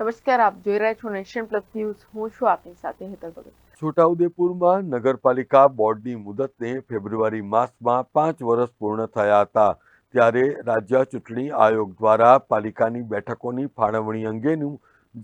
નમસ્કાર, આપ જોઈ રહ્યા છો નેશન પ્લસ ન્યૂઝ. હું છું આપની સાથે હેતલ ભગત. છોટાઉદેપુરમાં નગરપાલિકા બોર્ડની મુદતને ફેબ્રુઆરી માસમાં પાંચ વર્ષ પૂર્ણ થયા હતા. ત્યારે રાજ્ય ચૂંટણી આયોગ દ્વારા પાલિકાની બેઠકોની ફાળવણી અંગેનું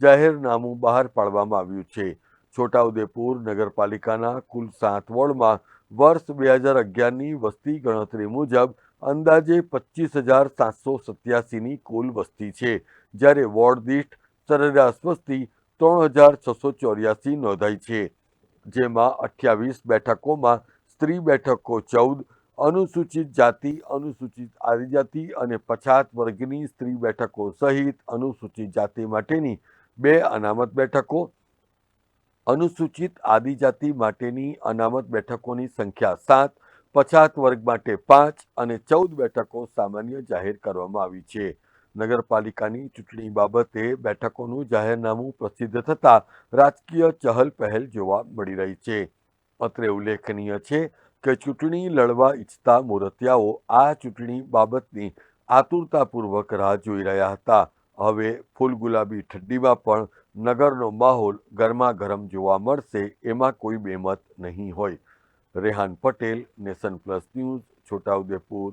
જાહેરનામું બહાર પાડવામાં આવ્યું છે. છોટાઉદેપુર નગરપાલિકાના કુલ સાત વોર્ડમાં વર્ષ બે હજાર અગિયારની વસ્તી ગણતરી મુજબ અંદાજે પચીસ હજાર સાતસો સત્યાસીની કુલ વસ્તી છે. જ્યારે વોર્ડ દીઠ સરેરાશ વસ્તી ત્રણ હજાર છસો ચોર્યાસી નોંધાઈ છે, જેમાં અઠ્યાવીસ બેઠકોમાં સ્ત્રી બેઠકો ચૌદ, અનુસૂચિત જાતિ, અનુસૂચિત આદિજાતિ અને પછાત વર્ગની સ્ત્રી બેઠકો સહિત અનુસૂચિત જાતિ માટેની બે અનામત બેઠકો, અનુસૂચિત આદિજાતિ માટેની અનામત બેઠકોની સંખ્યા સાત, પછાત વર્ગ માટે પાંચ અને ચૌદ બેઠકો સામાન્ય જાહેર કરવામાં આવી છે. નગરપાલિકાની ચૂંટણી બાબતે બેઠકોનું જાહેરનામું પ્રસિદ્ધ થતાં રાજકીય ચહલ પહેલ જોવા મળી રહી છે. અત્રે ઉલ્લેખનીય છે કે ચૂંટણી લડવા ઈચ્છતા મૂર્તિયાઓ આ ચૂંટણી બાબતની આતુરતાપૂર્વક રાહ જોઈ રહ્યા હતા. હવે ફૂલ ગુલાબી ઠંડીમાં પણ નગરનો માહોલ ગરમા ગરમ જોવા મળશે એમાં કોઈ બેમત નહીં હોય. Rehan Patel, nation plus news, Chhotaudepur.